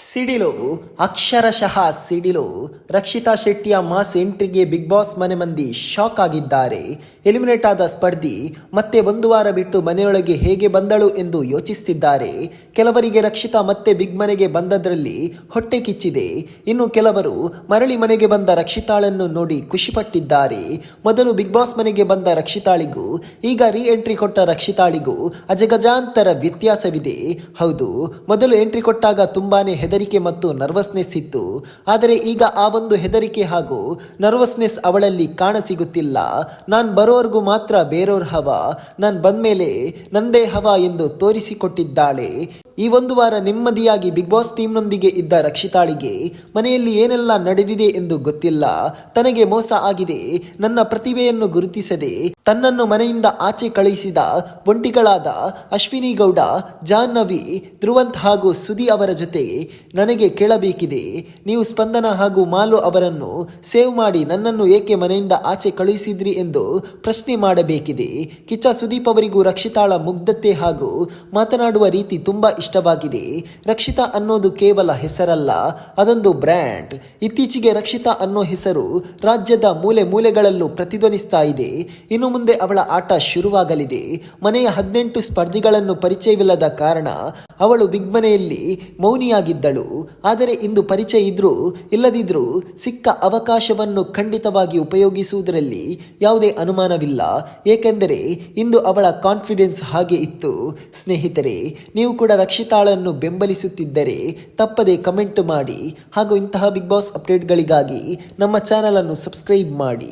ಸಿಡಿಲು. ಅಕ್ಷರಶಃ ಸಿಡಿಲು. ರಕ್ಷಿತಾ ಶೆಟ್ಟಿಯ ಮಾಸ್ ಎಂಟ್ರಿಗೆ ಬಿಗ್ ಬಾಸ್ ಮನೆ ಮಂದಿ ಶಾಕ್ ಆಗಿದ್ದಾರೆ. ಎಲಿಮಿನೇಟ್ ಆದ ಸ್ಪರ್ಧಿ ಮತ್ತೆ ಒಂದು ವಾರ ಬಿಟ್ಟು ಮನೆಯೊಳಗೆ ಹೇಗೆ ಬಂದಳು ಎಂದು ಯೋಚಿಸುತ್ತಿದ್ದಾರೆ ಕೆಲವರಿಗೆ ರಕ್ಷಿತಾ ಮತ್ತೆ ಬಿಗ್ ಮನೆಗೆ ಬಂದದ್ರಲ್ಲಿ ಹೊಟ್ಟೆ ಕಿಚ್ಚಿದೆ. ಇನ್ನು ಕೆಲವರು ಮರಳಿ ಮನೆಗೆ ಬಂದ ರಕ್ಷಿತಾಳನ್ನು ನೋಡಿ ಖುಷಿಪಟ್ಟಿದ್ದಾರೆ. ಮೊದಲು ಬಿಗ್ ಬಾಸ್ ಮನೆಗೆ ಬಂದ ರಕ್ಷಿತಾಳಿಗೂ, ಈಗ ರೀ ಎಂಟ್ರಿ ಕೊಟ್ಟ ರಕ್ಷಿತಾಳಿಗೂ ಅಜಗಜಾಂತರ ವ್ಯತ್ಯಾಸವಿದೆ. ಹೌದು, ಮೊದಲು ಎಂಟ್ರಿ ಕೊಟ್ಟಾಗ ತುಂಬಾನೇ ಹೆದರಿಕೆ ಮತ್ತು ನರ್ವಸ್ನೆಸ್ ಇತ್ತು. ಆದರೆ ಈಗ ಆ ಒಂದು ಹೆದರಿಕೆ ಹಾಗೂ ನರ್ವಸ್ನೆಸ್ ಅವಳಲ್ಲಿ ಕಾಣಸಿಗುತ್ತಿಲ್ಲ ನಾನ್ ಬರೋರ್ಗೂ ಮಾತ್ರ ಬೇರೋರ್ ಹವ. ಬಂದ ಮೇಲೆ ನಂದೇ ಹವ ಎಂದು ತೋರಿಸಿಕೊಟ್ಟಿದ್ದಾಳೆ. ಈ ಒಂದು ವಾರ ನೆಮ್ಮದಿಯಾಗಿ ಬಿಗ್ ಬಾಸ್ ಟೀಮ್ನೊಂದಿಗೆ ಇದ್ದ ರಕ್ಷಿತಾಳಿಗೆ ಮನೆಯಲ್ಲಿ ಏನೆಲ್ಲ ನಡೆದಿದೆ ಎಂದು ಗೊತ್ತಿಲ್ಲ. ತನಗೆ ಮೋಸ ಆಗಿದೆ. ನನ್ನ ಪ್ರತಿಭೆಯನ್ನು ಗುರುತಿಸದೆ ತನ್ನನ್ನು ಮನೆಯಿಂದ ಆಚೆ ಕಳುಹಿಸಿದ ಒಂಟಿಗಳಾದ ಅಶ್ವಿನಿ ಗೌಡ, ಜಾಹ್ನವಿ, ಧ್ರುವಂತ್ ಹಾಗೂ ಸುದಿ ಅವರ ಜೊತೆ ನನಗೆ ಕೇಳಬೇಕಿದೆ. ನೀವು ಸ್ಪಂದನ ಹಾಗೂ ಮಾಲು ಅವರನ್ನು ಸೇವ್ ಮಾಡಿ ನನ್ನನ್ನು ಏಕೆ ಮನೆಯಿಂದ ಆಚೆ ಕಳುಹಿಸಿದ್ರಿ ಎಂದು ಪ್ರಶ್ನೆ ಮಾಡಬೇಕಿದೆ. ಕಿಚ್ಚ ಸುದೀಪ್ ಅವರಿಗೂ ರಕ್ಷಿತಾಳ ಮುಗ್ಧತೆ ಹಾಗೂ ಮಾತನಾಡುವ ರೀತಿ ತುಂಬಾ ಇಷ್ಟವಾಗಿದೆ ರಕ್ಷಿತ ಅನ್ನೋದು ಕೇವಲ ಹೆಸರಲ್ಲ, ಅದೊಂದು ಬ್ರ್ಯಾಂಡ್. ಇತ್ತೀಚೆಗೆ ರಕ್ಷಿತಾ ಅನ್ನೋ ಹೆಸರು ರಾಜ್ಯದ ಮೂಲೆ ಮೂಲೆಗಳಲ್ಲೂ ಪ್ರತಿಧ್ವನಿಸ್ತಾ ಇದೆ. ಇನ್ನು ಮುಂದೆ ಅವಳ ಆಟ ಶುರುವಾಗಲಿದೆ. ಮನೆಯ ಹದಿನೆಂಟು ಸ್ಪರ್ಧಿಗಳನ್ನು ಪರಿಚಯವಿಲ್ಲದ ಕಾರಣ ಅವಳು ಬಿಗ್ ಮನೆಯಲ್ಲಿ ಮೌನಿಯಾಗಿದ್ದಳು. ಆದರೆ ಇಂದು ಪರಿಚಯ ಇದ್ರೂ ಇಲ್ಲದಿದ್ರೂ ಸಿಕ್ಕ ಅವಕಾಶವನ್ನು ಖಂಡಿತವಾಗಿ ಉಪಯೋಗಿಸುವುದರಲ್ಲಿ ಯಾವುದೇ ಅನುಮಾನವಿಲ್ಲ. ಏಕೆಂದರೆ ಇಂದು ಅವಳ ಕಾನ್ಫಿಡೆನ್ಸ್ ಹಾಗೆ ಇತ್ತು. ಸ್ನೇಹಿತರೆ, ನೀವು ಕೂಡ ರಕ್ಷಿತಾಳನ್ನು ಬೆಂಬಲಿಸುತ್ತಿದ್ದರೆ ತಪ್ಪದೆ ಕಮೆಂಟ್ ಮಾಡಿ ಹಾಗೂ ಇಂತಹ ಬಿಗ್ ಬಾಸ್ ಅಪ್ಡೇಟ್ಗಳಿಗಾಗಿ ನಮ್ಮ ಚಾನಲನ್ನು ಸಬ್ಸ್ಕ್ರೈಬ್ ಮಾಡಿ.